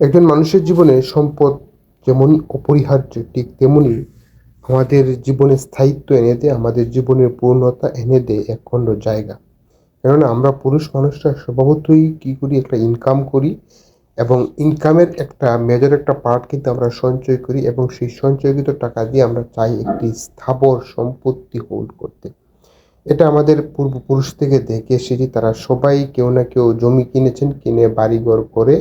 একজন মানুষের জীবনে সম্পদ যেমন অপরিহার্য, ঠিক তেমনি আমাদের জীবনে স্থায়িত্ব এনে দেয়, আমাদের জীবনের পূর্ণতা এনে দেয় একখণ্ড জায়গা। কেননা আমরা পুরুষ মানুষরা স্বভাবতই কী করি? একটা ইনকাম করি এবং ইনকামের একটা মেজর একটা পার্ট কিন্তু আমরা সঞ্চয় করি এবং সেই সঞ্চয়কৃত টাকা দিয়ে আমরা চাই একটি স্থাবর সম্পত্তি হোল্ড করতে। এটা আমাদের পূর্বপুরুষ থেকে দেখে এসেছি, তারা সবাই কেউ না কেউ জমি কিনেছেন, কিনে বাড়িঘর করে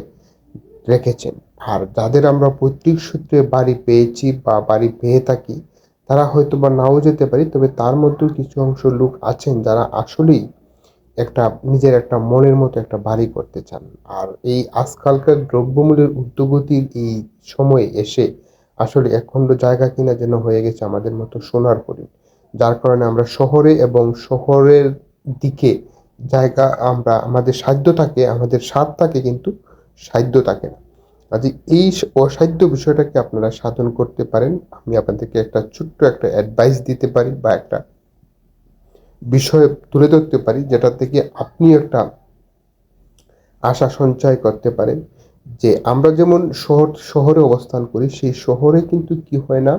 রেখেছেন। আর যাদের আমরা পৈতৃক সূত্রে বাড়ি পেয়েছি বা বাড়ি পেয়ে থাকি, তারা হয়তো বা নাও যেতে পারি, তবে তার মধ্যেও কিছু অংশ লোক আছেন যারা আসলেই একটা, নিজের একটা মনের মতো একটা বাড়ি করতে চান। আর এই আজকালকার দ্রব্যমূল্যের ঊর্ধ্বগতির এই সময়ে এসে আসলে একখণ্ড জায়গা কিনা যেন হয়ে গেছে আমাদের মতো সোনার হরিণ। যার কারণে আমরা শহরে এবং শহরের দিকে জায়গা আমরা, আমাদের সাধ্য থাকে, আমাদের স্বাদ থাকে কিন্তু সাধ্য থাকে না। কাজে এই অসাধ্য বিষয়টাকে আপনারা সাধন করতে পারেন। আমি আপনাদেরকে একটা ছোট্ট একটা অ্যাডভাইস দিতে পারি বা একটা বিষয় তুলে ধরতে পারি যেটা থেকে আপনি একটা আশা সঞ্চয় করতে পারেন যে আমরা যেমন শহর শহরে অবস্থান করি, সেই শহরে কিন্তু কি হয় না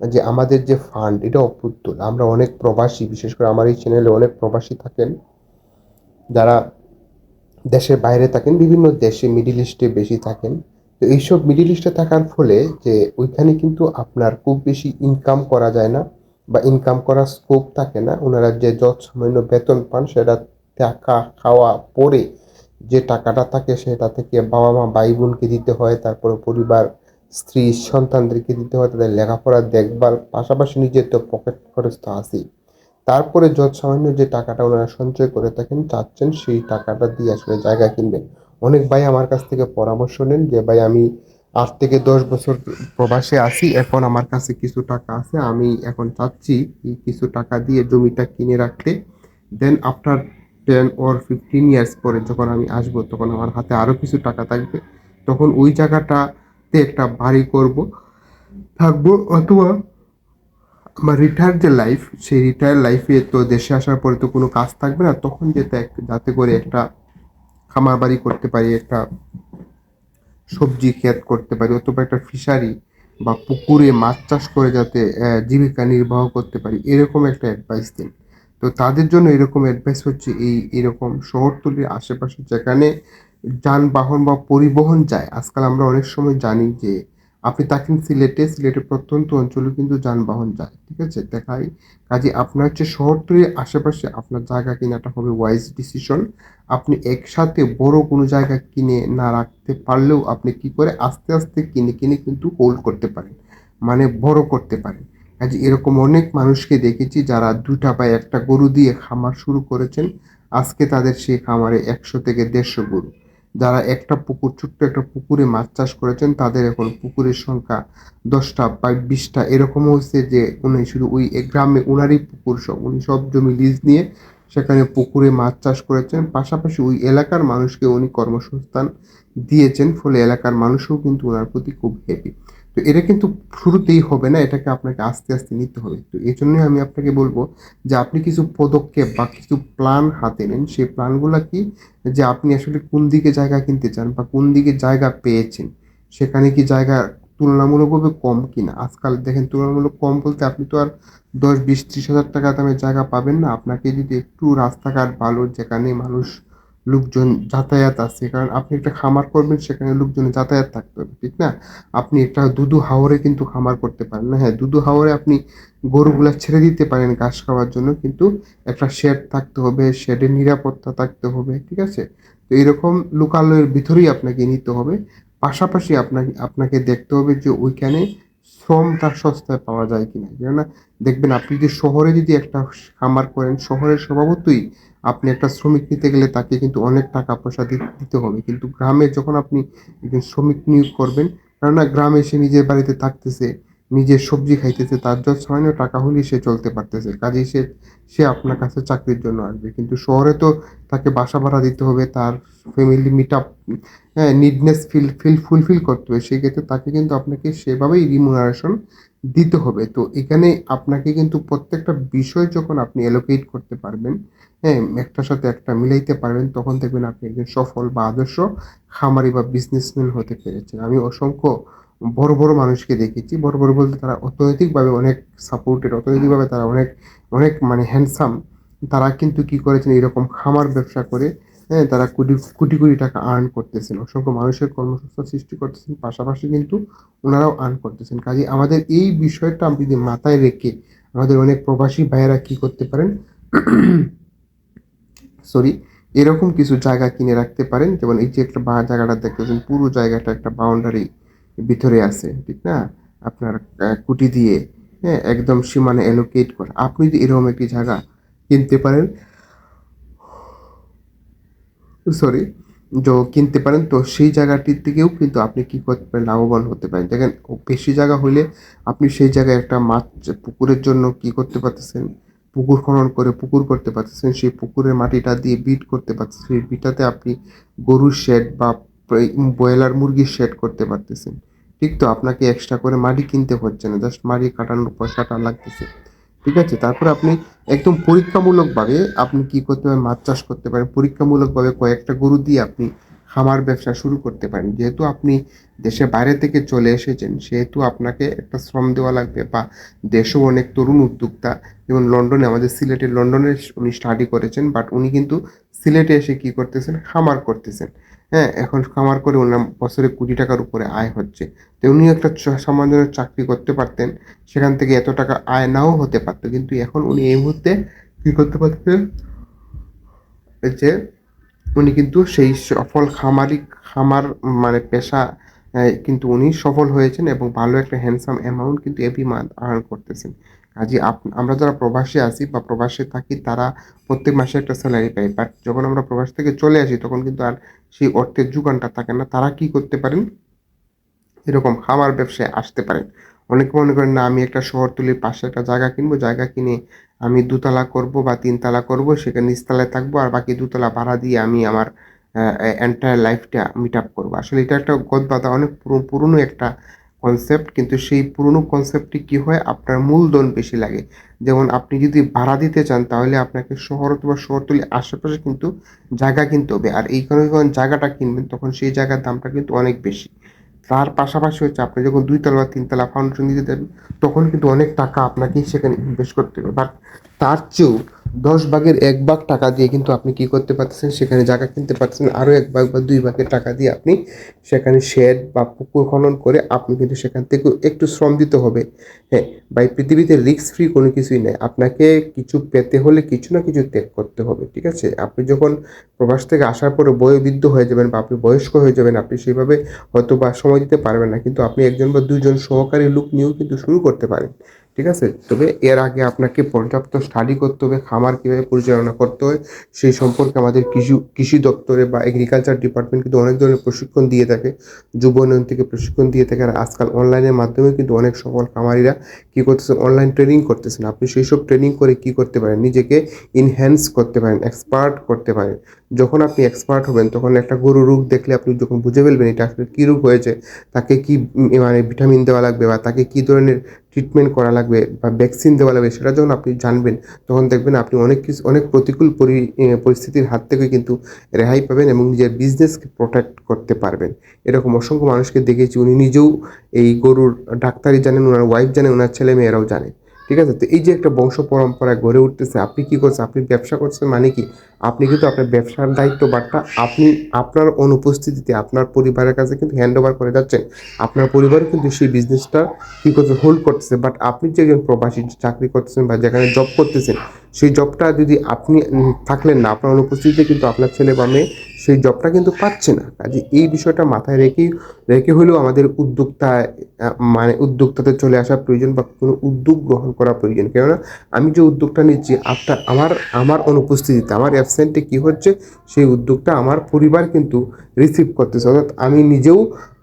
যে আমাদের যে ফান্ড এটা অপ্রতুল আমরা অনেক প্রবাসী, বিশেষ করে আমার এই চ্যানেলে অনেক প্রবাসী থাকেন, যারা দেশের বাইরে থাকেন, বিভিন্ন দেশে মিডিল ইস্টে বেশি থাকেন। তো এইসব মিডিল ইস্টে থাকার ফলে যে ওইখানে কিন্তু আপনার খুব বেশি ইনকাম করা যায় না বা ইনকাম করার স্কোপ থাকে না। ওনারা যে যত সামান্য বেতন পান, সেটা টাকা খাওয়া পরে যে টাকাটা থাকে, সেটা থেকে বাবা মা ভাই বোনকে দিতে হয়, তারপরে পরিবার, স্ত্রী, সন্তানদেরকে দিতে হয়, তাদের লেখাপড়া দেখভাল, পাশাপাশি নিজের তো পকেট খরচ তো আছেই। তারপরে যত সামান্য যে টাকাটা ওনারা সঞ্চয় করে থাকেন, চাচ্ছেন সেই টাকাটা দিয়ে আসলে জায়গা কিনবেন। অনেক ভাই আমার কাছ থেকে পরামর্শ নেন যে, ভাই, আমি আট থেকে দশ বছর প্রবাসে আসি এখন আমার কাছে কিছু টাকা আছে, আমি এখন চাচ্ছি কিছু টাকা দিয়ে জমিটা কিনে রাখতে। Then after ten or fifteen years পরে যখন আমি আসব, তখন আমার হাতে আরও কিছু টাকা থাকবে। তখন ওই জায়গাটাতে একটা বাড়ি করব, থাকব অথবা আমার রিটায়ার যে লাইফ সেই রিটায়ার লাইফে তো দেশে আসার পরে তো কোনো কাজ থাকবে না, তখন যেতে যাতে করে একটা খামার বাড়ি করতে পারি, একটা সবজি ক্ষেত করতে পারি, অথবা একটা ফিশারি বা পুকুরে মাছ চাষ করে যাতে জীবিকা নির্বাহ করতে পারি, এরকম একটা অ্যাডভাইস দিন। তো তাদের জন্য এরকম অ্যাডভাইস হচ্ছে এই, এরকম শহরতলির আশেপাশে যেখানে যানবাহন বা পরিবহন যায়, আজকাল আমরা অনেক সময় জানি যে আপনি থাকেন সিলেটে সিলেটের প্রত্যন্ত অঞ্চলে কিন্তু যানবাহন যায়, ঠিক আছে? দেখাই। কাজে আপনার হচ্ছে শহরতলির আশেপাশে আপনার জায়গা কেনাটা হবে ওয়াইজ ডিসিশন আপনি একসাথে বড় কোনো জায়গা কিনে না রাখতে পারলেও আপনি কি করে আস্তে আস্তে কিনে কিনে কিন্তু হোল্ড করতে পারেন মানে বড় করতে পারেন। কাজে এরকম অনেক মানুষকে দেখেছি যারা দুটা বা একটা গরু দিয়ে খামার শুরু করেছেন। আজকে তাদের সেই খামারে একশো থেকে দেড়শো গরু। যারা একটা পুকুর, ছোট্ট একটা পুকুরে মাছ চাষ করেছেন, তাদের এখন পুকুরের সংখ্যা দশটা বা বিশটা। এরকম হয়েছে যে উনি শুধু ওই গ্রামে ওনারই পুকুর সব উনি সব জমি লিজ নিয়ে সেখানে পুকুরে মাছ চাষ করেছেন। পাশাপাশি ওই এলাকার মানুষকে উনি কর্মসংস্থান দিয়েছেন, ফলে এলাকার মানুষও কিন্তু ওনার প্রতি খুব হ্যাপি তো এটা কিন্তু শুরুতেই হবে না, এটাকে আপনাকে আস্তে আস্তে নিতে হবে। তো এই জন্যই আমি আপনাকে বলব যে আপনি কিছু পদক্ষেপ বা কিছু প্ল্যান হাতে নেন। সেই প্ল্যানগুলো কি? যে আপনি আসলে কোন দিকে জায়গা কিনতে চান বা কোন দিকে জায়গা পেয়েছেন? সেখানে কি জায়গা তুলনামূলকভাবে কম কিনা? আজকাল দেখেন তুলনামূলক কম বলতে আপনি তো আর দশ, বিশ, ত্রিশ হাজার টাকা দামের জায়গা পাবেন না। আপনাকে যদি একটু রাস্তাঘাট ভালো, যেখানে মানুষ লোকজন যাতায়াত আছে। কারণ আপনি একটা খামার করবেন, সেখানে লোকজনের যাতায়াত থাকতে হবে, ঠিক না? আপনি একটা দুধু হাওরে কিন্তু খামার করতে পারেন না। হ্যাঁ দুধু হাওরে আপনি গরুগুলা ছেড়ে দিতে পারেন ঘাস খাওয়ার জন্য, কিন্তু একটা শেড থাকতে হবে শেডের নিরাপত্তা থাকতে হবে, ঠিক আছে? তো এরকম লোকালয়ের ভিতরেই আপনাকে নিতে হবে। পাশাপাশি আপনাকে আপনাকে দেখতে হবে যে ওইখানে শ্রমটা সস্তায় পাওয়া যায় কিনা? কেননা দেখবেন আপনি যদি শহরে যদি একটা খামার করেন, শহরের স্বভাবতই আপনি একটা শ্রমিক নিতে গেলে তাকে কিন্তু অনেক টাকা পয়সা দিতে হবে। কিন্তু গ্রামে যখন আপনি একজন শ্রমিক নিয়োগ করবেন, কেননা গ্রামে সে নিজের বাড়িতে থাকতেছে নিজের সবজি খাইতেছে, তার যত সামান্য টাকা হলেই সে চলতে পারতেছে। কাজেই সে সে আপনার কাছে চাকরির জন্য আসবে। কিন্তু শহরে তো তাকে বাসা ভাড়া দিতে হবে, তার ফ্যামিলি মিট আপ হ্যাঁ নিডনেস ফিল ফিল ফুলফিল করতে হবে। সেই ক্ষেত্রে তাকে কিন্তু আপনাকে সেভাবেই রিমুনারেশন দিতে হবে। তো এখানে আপনাকে কিন্তু প্রত্যেকটা বিষয় যখন আপনি অ্যালোকেট করতে পারবেন হ্যাঁ একটার সাথে একটা মিলাইতে পারবেন, তখন দেখবেন আপনি একজন সফল বা আদর্শ খামারি বা বিজনেসম্যান হতে পেরেছেন। আমি অসংখ্য বড় বড় মানুষকে দেখেছি। বড় বড় বলতে তারা অর্থনৈতিকভাবে অনেক সাপোর্টেড অর্থনৈতিকভাবে তারা অনেক অনেক মানে হ্যান্ডসাম তারা কিন্তু কি করেছেন? এরকম খামার ব্যবসা করে হ্যাঁ তারা কোটি কোটি কোটি টাকা আর্ন করতেছেন। অসংখ্য মানুষের কর্মসংস্থান সৃষ্টি করতেছেন। পাশাপাশি কিন্তু ওনারাও আর্ন করতেছেন। কাজে আমাদের এই বিষয়টা যদি মাথায় রেখে আমাদের অনেক প্রবাসী ভাইয়েরা কি করতে পারেন সরি এরকম কিছু জায়গা কিনে রাখতে পারেন। যেমন এই যে একটা জায়গাটা দেখতেছেন, পুরো জায়গাটা একটা বাউন্ডারি ভিতরে আছে, ঠিক না? আপনার কুটি দিয়ে হ্যাঁ একদম সীমানে অ্যালোকেট করা। আপনি যদি এরকম একটি জায়গা কিনতে পারেন সরি তো কিনতে পারেন, তো সেই জায়গাটির থেকেও কিন্তু আপনি কি করতে পারেন, লাভবান হতে পারেন। দেখেন বেশি জায়গা হলে আপনি সেই জায়গায় একটা মাছ, পুকুরের জন্য কি করতে পারতেছেন? পুকুর খনন করে পুকুর করতে পারতেছেন। সেই পুকুরের মাটিটা দিয়ে বিট করতে পারতেছেন। সেই বিটাতে আপনি গরুর শেড বা ব্রয়লার মুরগির শেড করতে পারতেছেন। ঠিক তো, আপনাকে এক্সট্রা করে মাটি কিনতে হচ্ছে না জাস্ট মাটি কাটানোর পয়সাটা লাগতেছে। ঠিক আছে, তারপর আপনি একদম পরীক্ষামূলকভাবে আপনি কি করতে পারেন, মাছ চাষ করতে পারেন, পরীক্ষামূলকভাবে কয়েকটা গরু দিয়ে আপনি খামার ব্যবসা শুরু করতে পারেন। যেহেতু আপনি দেশে বাইরে থেকে চলে এসেছেন, সেহেতু আপনাকে একটা শ্রম দেওয়া লাগবে বা দেশেও অনেক তরুণ উদ্যোক্তা, যেমন লন্ডনে, আমাদের সিলেটে লন্ডনে উনি স্টাডি করেছেন বাট উনি কিন্তু সিলেটে এসে কি করতেছেন? খামার করতেছেন। হ্যাঁ এখন খামার করে ওনার বছরে কোটি টাকার উপরে আয় হচ্ছে। তো উনি একটা সামান্য চাকরি করতে পারতেন, সেখান থেকে এত টাকা আয় নাও হতে পারতো। কিন্তু এখন উনি এই মুহূর্তে কি করতে পারতেন? যে উনি কিন্তু সেই সফল খামারি, খামার মানে পেশা কিন্তু উনি সফল হয়েছেন এবং ভালো একটা হ্যান্ডসাম অ্যামাউন্ট কিন্তু এভরি মান্থ আর্ন করতেছেন। কাজে আমরা যারা প্রবাসে আসি বা প্রবাসে থাকি, তারা প্রত্যেক মাসে একটা স্যালারি পাই বাট যখন আমরা প্রবাস থেকে চলে আসি, তখন কিন্তু আর সেই অর্থের যোগানটা থাকে না। তারা কি করতে পারেন? এরকম খামার ব্যবসায় আসতে পারেন। অনেকে মনে করেন, না, আমি একটা শহরতলির পাশে একটা জায়গা কিনবো, জায়গা কিনে আমি দুতলা করব বা তিনতলা করব, সেখানে নিচতলায় থাকব আর বাকি দুতলা ভাড়া দিয়ে আমি আমার এন্টায়ার লাইফটা মিট আপ করব। আসলে এটা একটা গদবাধা অনেক পুরো- পুরনো একটা কনসেপ্ট কিন্তু সেই পুরনো কনসেপ্টটি কি হয়? আপনার মূলধন বেশি লাগে। যেমন আপনি যদি ভাড়া দিতে চান, তাহলে আপনাকে শহর অথবা শহরতলির আশেপাশে কিন্তু জায়গা কিনতে হবে। আর এই কারণে যখন জায়গাটা কিনবেন, তখন সেই জায়গার দামটা কিন্তু অনেক বেশি। তার পাশাপাশি হচ্ছে আপনি যখন দুইতলা বা তিনতলা ফাউন্ডেশন দিতে যাবেন, তখন কিন্তু অনেক টাকা আপনাকে সেখানে ইনভেস্ট করতে হবে। বাট তার চেয়েও দশ ভাগের এক ভাগ টাকা দিয়ে কিন্তু আপনি কি করতে পারতেছেন? সেখানে জায়গা কিনতে পারতেছেন। আরও এক ভাগ বা দুই ভাগের টাকা দিয়ে আপনি সেখানে শেড বা পুকুর খনন করে আপনি কিন্তু সেখান থেকে একটু শ্রম দিতে হবে। হ্যাঁ বা পৃথিবীতে রিস্ক ফ্রি কোনো কিছুই নেই। আপনাকে কিছু পেতে হলে কিছু না কিছু ত্যাগ করতে হবে, ঠিক আছে? আপনি যখন প্রবাস থেকে আসার পরে বয়োবৃদ্ধ হয়ে যাবেন বা আপনি বয়স্ক হয়ে যাবেন, আপনি সেইভাবে হয়তো বা সময় দিতে পারবেন না। কিন্তু আপনি একজন বা দুজন সহকারী লোক নিয়েও কিন্তু শুরু করতে পারেন। ঠিক আছে? তবে এর আগে আপনাকে পর্যাপ্ত স্টাডি করতে হবে, খামার কীভাবে পরিচালনা করতে হয়, সেই সম্পর্কে আমাদের কৃষি কৃষি দপ্তরে বা এগ্রিকালচার ডিপার্টমেন্ট কিন্তু অনেক ধরনের প্রশিক্ষণ দিয়ে থাকে, যুব উন্নয়ন থেকে প্রশিক্ষণ দিয়ে থাকে আর আজকাল অনলাইনের মাধ্যমে কিন্তু অনেক সফল খামারিরা কি করতেছেন? অনলাইন ট্রেনিং করতেছেন। আপনি সেই সব ট্রেনিং করে কি করতে পারেন? নিজেকে ইনহ্যান্স করতে পারেন এক্সপার্ট করতে পারেন। যখন আপনি এক্সপার্ট হবেন, তখন একটা গরু রোগ দেখলে আপনি যখন বুঝে ফেলবেন এটা আসলে কী রোগ হয়েছে, তাকে কি মানে ভিটামিন দেওয়া লাগবে বা তাকে কী ধরনের ট্রিটমেন্ট করা লাগবে বা ভ্যাকসিন দেওয়া লাগবে সেটা যখন আপনি জানবেন, তখন দেখবেন আপনি অনেক কিছু, অনেক প্রতিকূল পরি পরিস্থিতির হাত থেকে কিন্তু রেহাই পাবেন এবং নিজের বিজনেসকে প্রোটেক্ট করতে পারবেন। এরকম অসংখ্য মানুষকে দেখেছি, উনি নিজেও এই গরুর ডাক্তারি জানেন ওনার ওয়াইফ জানে ওনার ছেলে মেয়েরাও জানে। ঠিক আছে? তো এই যে একটা বংশ পরম্পরা গড়ে উঠতেছে, আপনি কি করছেন? আপনি ব্যবসা করছেন মানে কি? আপনি কিন্তু আপনার ব্যবসার দায়িত্ব বাটটা আপনি আপনার অনুপস্থিতিতে আপনার পরিবারের কাছে কিন্তু হ্যান্ড ওভার করে যাচ্ছেন। আপনার পরিবারও কিন্তু সেই বিজনেসটা কি করছে? হোল্ড করতেছে। বাট আপনি যে একজন প্রবাসী চাকরি করতেছেন বা যেখানে জব করতেছেন, সেই জবটা যদি আপনি থাকলেন না, আপনার অনুপস্থিতিতে কিন্তু আপনার ছেলে বা মেয়ে সেই জবটা কিন্তু পাচ্ছে না। কাজে এই বিষয়টা মাথায় রেখেই, রেখে হলেও আমাদের উদ্যোক্তা মানে উদ্যোক্তাতে চলে আসা প্রয়োজন বা কোনো উদ্যোগ গ্রহণ করা প্রয়োজন। কেননা আমি যে উদ্যোগটা নিচ্ছি, আপনার, আমার আমার অনুপস্থিতিতে, আমার অ্যাবসেন্টে কি হচ্ছে, সেই উদ্যোগটা আমার পরিবার কিন্তু রিসিভ করতেছে। অর্থাৎ আমি নিজেও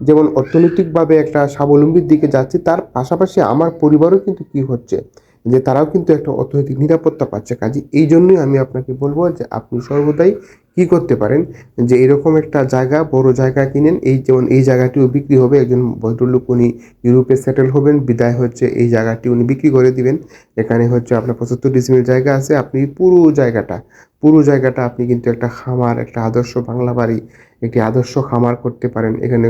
যেমন অর্থনৈতিকভাবে একটা স্বাবলম্বীর দিকে যাচ্ছি, তার পাশাপাশি আমার পরিবারও কিন্তু কি হচ্ছে যে তারাও কিন্তু একটা অর্থনৈতিক নিরাপত্তা পাচ্ছে। কাজে এই জন্যই আমি আপনাকে বলব যে আপনি সর্বদাই কি করতে পারেন, যে এরকম একটা জায়গা, বড় জায়গা কিনেন, এই যেমন এই জায়গাটিও বিক্রি হবে, একজন ভদ্রলোক উনি ইউরোপে সেটেল হবেন, বিদায় হচ্ছে এই জায়গাটি উনি বিক্রি করে দিবেন। এখানে হচ্ছে আপনার পঁচাত্তর ডিসিমিল জায়গা আছে, আপনি পুরো জায়গাটা পুরো জায়গাটা আপনি কিন্তু একটা খামার, একটা আদর্শ বাংলা বাড়ি, একটি আদর্শ খামার করতে পারেন। এখানে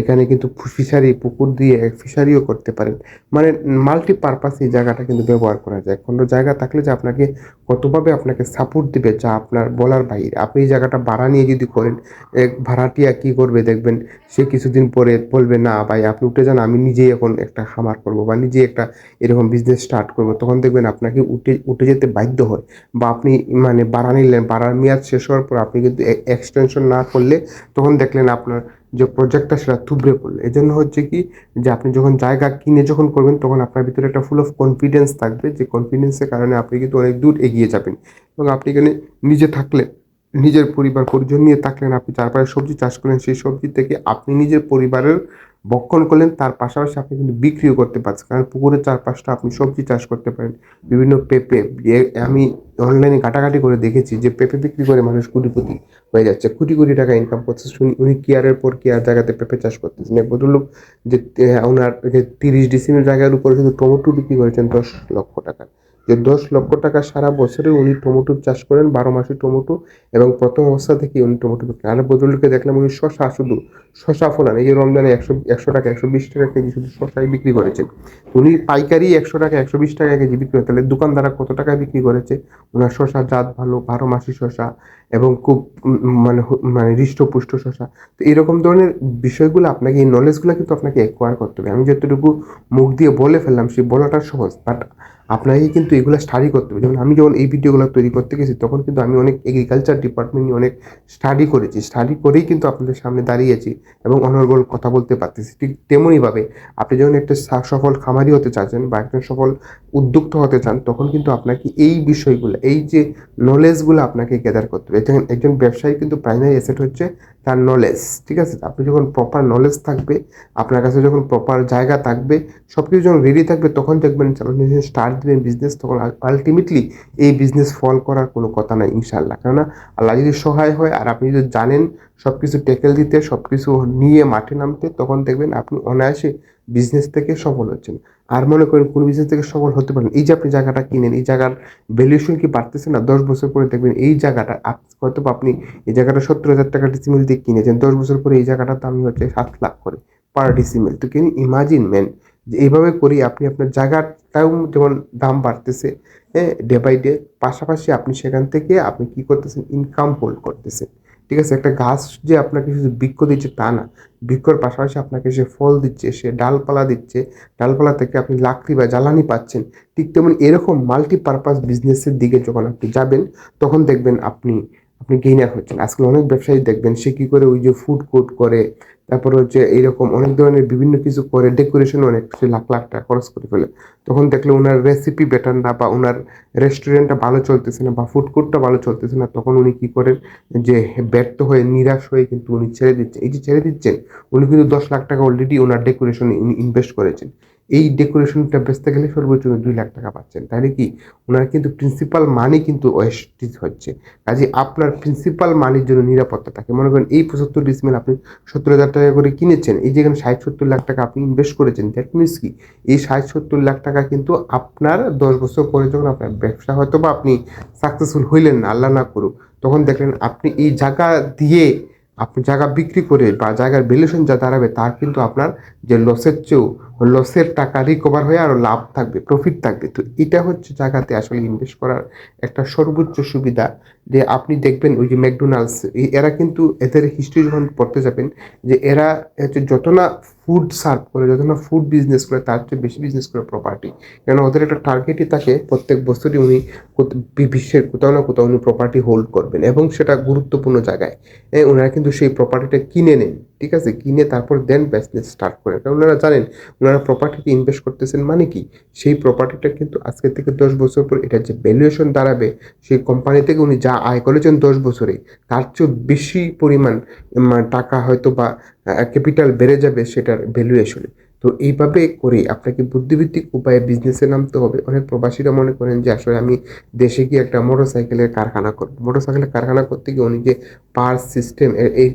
এখানে কিন্তু ফিশারি, পুকুর দিয়ে ফিশারিও করতে পারেন। মানে মাল্টিপারপাস এই জায়গাটা কিন্তু ব্যবহার করা যায়। কোনো জায়গা থাকলে যে আপনাকে কতভাবে আপনাকে সাপোর্ট দিবে, যা আপনার বলার বাইরে আপনি এই জায়গাটা ভাড়া নিয়ে যদি করেন, এক ভাড়াটিয়া কি করবে দেখবেন, সে কিছুদিন পরে বলবে, না ভাই, আপনি উঠে যান, আমি নিজেই এখন একটা খামার করব বা নিজেই একটা এরকম বিজনেস স্টার্ট করব। তখন দেখবেন আপনাকে উঠে উঠে যেতে বাধ্য হয়। বা আপনি মানে ভাড়া নিলেন, ভাড়ার মেয়াদ শেষ হওয়ার পর আপনি কিন্তু এক্সটেনশন না করলে তখন দেখলেন আপনার যে প্রজেক্টটা সেটা থুবড়ে পড়ল। এজন্য জন্য হচ্ছে কি যে আপনি যখন জায়গা কিনে যখন করবেন, তখন আপনার ভিতরে একটা ফুল অফ কনফিডেন্স থাকবে যে কনফিডেন্সের কারণে আপনি কিন্তু অনেক দূর এগিয়ে যাবেন। এবং আপনি এখানে নিজে থাকলে, নিজের পরিবার পরিজন নিয়ে থাকলেন আপনি চারপাশে সবজি চাষ করলেন সেই সবজি থেকে আপনি নিজের পরিবারের ভক্ষণ করলেন, তার পাশাপাশি আপনি কিন্তু বিক্রিও করতে পারছেন। কারণ পুকুরের চারপাশটা আপনি সবজি চাষ করতে পারেন। বিভিন্ন পেঁপে আমি অনলাইনে কাটাকাটি করে দেখেছি যে পেঁপে বিক্রি করে মানুষ কোটিপতি হয়ে যাচ্ছে। কোটি কোটি টাকা ইনকাম করছে। শুনি, উনি কেয়ারের পর কেয়ার জায়গাতে পেঁপে চাষ করতেছেন। এক ভদ্রলোক যে ওনার যে তিরিশ ডিসিমিল জায়গার উপরে শুধু টমেটো বিক্রি করেছেন দশ লক্ষ টাকা। যে দশ লক্ষ টাকা সারা বছরে উনি টমেটো চাষ করেন, বারো মাসে টমেটো এবং প্রথম অবস্থা থেকে উনি টমেটো বিক্রি আর ভদ্রলোককে দেখলাম উনি শশা শুধু, শশা ফলান, এই যে রমজানে একশো একশো টাকা, একশো বিশ টাকা কেজি শুধু শশাই বিক্রি করেছেন। উনি পাইকারি একশো টাকা, একশো বিশ টাকা কেজি বিক্রি করে তাহলে দোকানদাররা কত টাকায় বিক্রি করেছে? ওনার শশা জাত ভালো, বারো মাসি শশা এবং খুব মানে মানে হৃষ্টপুষ্ট শশা। তো এরকম ধরনের বিষয়গুলো আপনাকে, এই নলেজগুলো কিন্তু আপনাকে অ্যাকোয়ার করতে হবে। আমি যতটুকু মুখ দিয়ে বলে ফেললাম, সেই বলাটা সহজ বাট আপনাকে কিন্তু এগুলো স্টাডি করতে হবে। যেমন আমি যখন এই ভিডিওগুলো তৈরি করতে গেছি, তখন কিন্তু আমি অনেক এগ্রিকালচার ডিপার্টমেন্ট নিয়ে অনেক স্টাডি করেছি। স্টাডি করেই কিন্তু আপনাদের সামনে দাঁড়িয়েছি এবং অনর্গল কথা বলতে পারতেছি। ঠিক তেমনইভাবে আপনি যখন একটা সফল খামারি হতে চাচ্ছেন বা একজন সফল উদ্যোক্তা হতে চান, তখন কিন্তু আপনাকে এই বিষয়গুলো, এই যে নলেজগুলো আপনাকে গ্যাদার করতে হবে। দেখেন, একজন ব্যবসায়ী কিন্তু প্রাইমারি অ্যাসেট হচ্ছে তার নলেজ ঠিক আছে? আপনি যখন প্রপার নলেজ থাকবে, আপনার কাছে যখন প্রপার জায়গা থাকবে সব কিছু যখন রেডি থাকবে, তখন দেখবেন স্টার্ট দিবেন বিজনেস তখন আলটিমেটলি এই বিজনেস ফল করার কোনো কথা নাই ইনশাল্লাহ কেননা আল্লাহ যদি সহায় হয়, আর আপনি যদি জানেন সব কিছু টেকেল দিতে সব কিছু নিয়ে মাঠে নামতে, তখন দেখবেন আপনি অনায়াসে বিজনেস থেকে সফল হচ্ছেন। আর মনে করেন কোন বিজনেস থেকে সফল হতে পারেন এই যে আপনি জায়গাটা কিনেন, এই জায়গার ভ্যালুয়েশন কি বাড়তেছে না? দশ বছর পরে দেখবেন এই জায়গাটা হয়তো আপনি এই জায়গাটা সত্তর হাজার টাকা ডিসিমিল দিয়ে কিনেছেন, দশ বছর পরে এই জায়গাটার দাম হচ্ছে সাত লাখ করে পার ডিসিমিল তো কিনি ইমাজিন ম্যান যে এইভাবে করি আপনি আপনার জায়গাটাও যেমন দাম বাড়তেছে হ্যাঁ ডে বাই ডে পাশাপাশি আপনি সেখান থেকে আপনি কি করতেছেন? ইনকাম হোল্ড করতেছেন। ঠিক আছে? একটা গাছ যে আপনাকে শুধু বৃক্ষ দিচ্ছে তা না, বৃক্ষর পাশাপাশি আপনাকে সে ফল দিচ্ছে, সে ডালপালা দিচ্ছে, ডালপালা থেকে আপনি লাকড়ি বা জ্বালানি পাচ্ছেন, ঠিক তেমন এরকম মাল্টিপারপাস বিজনেসের দিকে যখন আপনি যাবেন, তখন দেখবেন আপনি আপনি গেইনার হচ্ছেন। আজকাল অনেক ব্যবসায়ী দেখবেন, সে কী করে ওই যে ফুড কোর্ট করে তারপর হচ্ছে এইরকম অনেক ধরনের বিভিন্ন কিছু করে ডেকোরেশন অনেক, সে লাখ লাখ টাকা খরচ করে ফেলে। তখন দেখলে ওনার রেসিপি বেটার না বা ওনার রেস্টুরেন্টটা ভালো চলতেছে না বা ফুড কোর্টটা ভালো চলতেছে না, তখন উনি কী করেন যে ব্যর্থ হয়ে, নিরাশ হয়ে কিন্তু উনি ছেড়ে দিচ্ছেন। এই যে ছেড়ে দিচ্ছেন, উনি কিন্তু দশ লাখ টাকা অলরেডি ওনার ডেকোরেশনে ইনভেস্ট করেছেন। এই ডেকোরেশনটা বেচতে গেলে সর্বোচ্চ দুই লাখ টাকা পাচ্ছেন। তাহলে কি ওনার কিন্তু প্রিন্সিপাল মানি কিন্তু ওয়েস্টিজ হচ্ছে। কাজে আপনার প্রিন্সিপাল মানির জন্য নিরাপত্তা থাকে। মনে করেন এই পঁচাত্তর ডিসমেল আপনি সত্তর হাজার টাকা করে কিনেছেন, এই যেখানে ষাট সত্তর লাখ টাকা আপনি ইনভেস্ট করেছেন দ্যাট মিনস কি? এই ষাট সত্তর লাখ টাকা কিন্তু আপনার দশ বছর পরে যখন আপনার ব্যবসা হয়তো বা আপনি সাকসেসফুল হইলেন না, আল্লাহ না করুক, তখন দেখলেন আপনি এই জায়গা দিয়ে আপনি জায়গা বিক্রি করে বা জায়গার ভ্যালুয়েশন যা দাঁড়াবে, তার কিন্তু আপনার যে লসের চেয়েও লসের টাকা রিকভার হয়ে আরও লাভ থাকবে প্রফিট থাকবে। তো এটা হচ্ছে জায়গাতে আসলে ইনভেস্ট করার একটা সর্বোচ্চ সুবিধা যে আপনি দেখবেন ওই যে ম্যাকডোনাল্ডস এরা কিন্তু এদের হিস্ট্রি যখন পড়তে যাবেন যে এরা হচ্ছে যত না ফুড সার্ভ করে যত না ফুড বিজনেস করে তার চেয়ে বেশি বিজনেস করে প্রপার্টি কেন ওদের একটা টার্গেটই থাকে প্রত্যেক বছরই উনি বিশ্বের কোথাও না কোথাও উনি প্রপার্টি হোল্ড করবেন এবং সেটা গুরুত্বপূর্ণ জায়গায়। ওনারা কিন্তু সেই প্রপার্টিটা কিনে নেন। ঠিক আছে, কিনে তারপর দেন বিজনেস স্টার্ট করেন কারণ ওনারা জানেন, ওনারা প্রপার্টিতে ইনভেস্ট করতেছেন মানে কি? সেই প্রপার্টিটা কিন্তু আজকে থেকে দশ বছর পর এটার যে ভ্যালুয়েশন দাঁড়াবে, সেই কোম্পানি থেকে উনি যা আয় করেছেন দশ বছরে, তার চেয়েও বেশি পরিমাণ টাকা হয়তো বা ক্যাপিটাল বেড়ে যাবে সেটার ভ্যালুয়েশনে তো এইভাবে করে আপনাকে বুদ্ধিভিত্তিক উপায়ে বিজনেসে নামতে হবে। অনেক প্রবাসীরা মনে করেন যে, আসলে আমি দেশে গিয়ে একটা মোটর সাইকেলের কারখানা করব। মোটর সাইকেলের কারখানা করতে গিয়ে উনি যে পার্টস সিস্টেম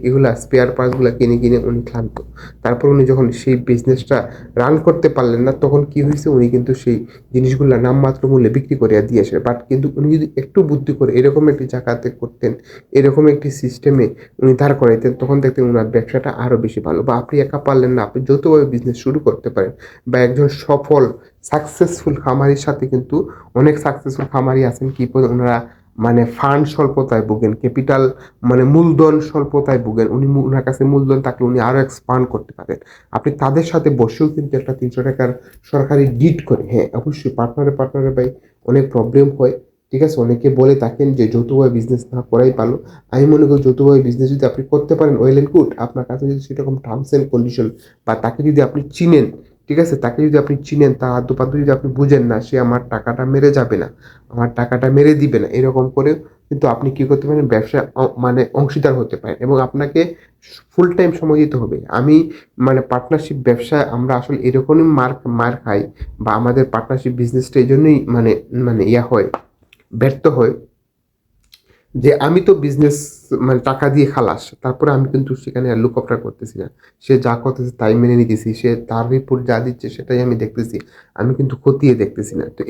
এগুলা স্পেয়ার পার্টসগুলো কিনে কিনে উনি ক্লান্ত। তারপর উনি যখন সেই বিজনেসটা রান করতে পারলেন না, তখন কি হয়েছে? উনি কিন্তু সেই জিনিসগুলো নামমাত্র মূল্যে বিক্রি করে দিয়েছে বাট কিন্তু উনি যদি একটু বুদ্ধি করে এরকম একটি জায়গাতে করতেন, এরকম একটি সিস্টেমে উনি দাঁড় করাইতেন, তখন দেখতেন ওনার ব্যবসাটা আরও বেশি ভালো। বা আপনি একা পারলেন না, আপনি যৌথভাবে বিজনেস শুরু করতে পারেন বা একজন সফল সাকসেসফুল খামারির সাথে কিন্তু অনেক সাকসেসফুল খামারি আছেন। কি ওনারা মানে ফান্ড স্বল্পতায় ভুগেন ক্যাপিটাল মানে মূলধন স্বল্পতায় ভুগেন। উনি ওনার কাছে মূলধন থাকলে উনি আরও এক্সপান্ড করতে পারেন। আপনি তাদের সাথে বসেও কিন্তু একটা তিনশো টাকার সরকারি ডিট করে হ্যাঁ অবশ্যই পার্টনারে পার্টনারে ভাই অনেক প্রবলেম হয়। ঠিক আছে? অনেকে বলে থাকেন যে যৌথভাবে বিজনেস না করাই ভালো। আমি মনে করি যৌথভাবে বিজনেস যদি আপনি করতে পারেন ওয়েল অ্যান্ড গুড আপনার কাছে যদি সেরকম টার্মস অ্যান্ড কন্ডিশন বা তাকে যদি আপনি চিনেন, ঠিক আছে? তাকে যদি আপনি চিনেন, তার আদ্যপাদ্য যদি আপনি বুঝেন না, সে আমার টাকাটা মেরে যাবে না, আমার টাকাটা মেরে দিবে না, এরকম করে কিন্তু আপনি কি করতে পারেন? ব্যবসা মানে অংশীদার হতে পারেন এবং আপনাকে ফুল টাইম সময় দিতে হবে। আমি মানে পার্টনারশিপ ব্যবসায় আমরা আসলে এরকমই মার মার খাই বা আমাদের পার্টনারশিপ বিজনেসটা এই জন্যই মানে মানে ইয়া হয়। ব্যর্থ হয় যে আমি তো বিজনেস মানে টাকা দিয়ে খালাস, তারপরে আমি কিন্তু সেখানে আর লুক করতেছি না। সে যা করতেছে তাই মেনে নিতেছি, সে তার রিপোর্ট যা দিচ্ছে সেটাই আমি দেখতেছি, আমি কিন্তু খতিয়ে দেখতেছি না। তো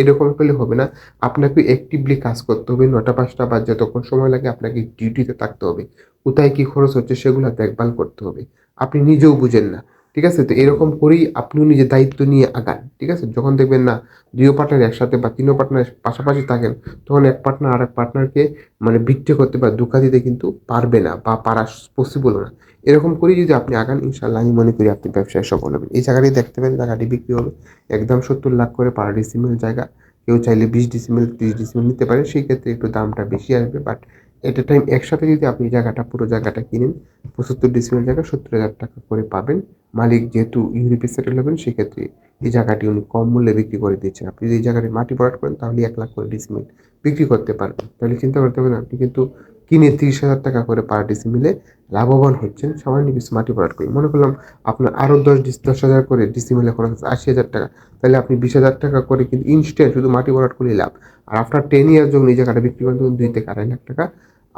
এরকম করলে হবে না, আপনাকে অ্যাক্টিভলি কাজ করতে হবে, নটা পাঁচটা বা যতক্ষণ সময় লাগে আপনাকে ডিউটিতে থাকতে হবে। কোথায় কী খরচ হচ্ছে সেগুলো দেখভাল করতে হবে। আপনি নিজেও বুঝেন না। ঠিক আছে? তো এরকম করেই আপনিও নিজের দায়িত্ব নিয়ে আগান, ঠিক আছে? যখন দেখবেন না দুইও পার্টনার একসাথে বা তিনও পার্টনার পাশাপাশি থাকেন, তখন এক পার্টনার আর এক পার্টনারকে মানে বিক্রি করতে বা ধোকা দিতে কিন্তু পারবে না বা পারা পসিবল না। এরকম করেই যদি আপনি আগান ইনশাল্লাহ আমি মনে করি আপনি ব্যবসায় সফল হবেন। এই জায়গাটি দেখতে পারেন, জায়গাটি বিক্রি হবে। একদম সত্তর লাখ করে পার ডিসিমেল জায়গা। কেউ চাইলে বিশ ডিসিমেল ত্রিশ ডিসিমেল নিতে পারে, সেই ক্ষেত্রে একটু দামটা বেশি আসবে বাট এট এ টাইম একসাথে যদি আপনি জায়গাটা, পুরো জায়গাটা কিনেন, পঁচাত্তর ডিসিমেল জায়গা, সত্তর হাজার টাকা করে পাবেন। মালিক যেহেতু ইউরোপে সেটেল হবেন, সেক্ষেত্রে এই জায়গাটি উনি কম মূল্যে বিক্রি করে দিচ্ছেন আপনি যদি এই জায়গাটি মাটি ভরাট করেন, তাহলে এক লাখ করে ডিসিমেল বিক্রি করতে পারবেন। তাহলে চিন্তা করতে পারেন আপনি কিন্তু কিনে তিরিশ হাজার টাকা করে পার ডিসিমিলে লাভবান হচ্ছেন। সামান্য কিছু মাটি ভরাট করে। মনে করলাম আপনার আরও দশ দশ হাজার করে ডিসিমিলে খরচ হচ্ছে আশি হাজার টাকা। তাহলে আপনি বিশ হাজার টাকা করে কিন্তু ইনস্ট্যান্ট শুধু মাটি ভরাট করলেই লাভ। আর আপনার টেন ইয়ার যখন এই জায়গাটা বিক্রি করেন, তখন দুই থেকে আড়াই লাখ টাকা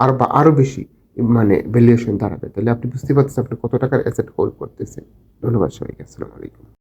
আর বা আরও বেশি মানে ভ্যালুয়েশন দাঁড়াবে। তাহলে আপনি বুঝতে পারছেন আপনি কত টাকার অ্যাসেট হোল্ড করতেছেন। ধন্যবাদ সবাইকে, আসসালামু আলাইকুম।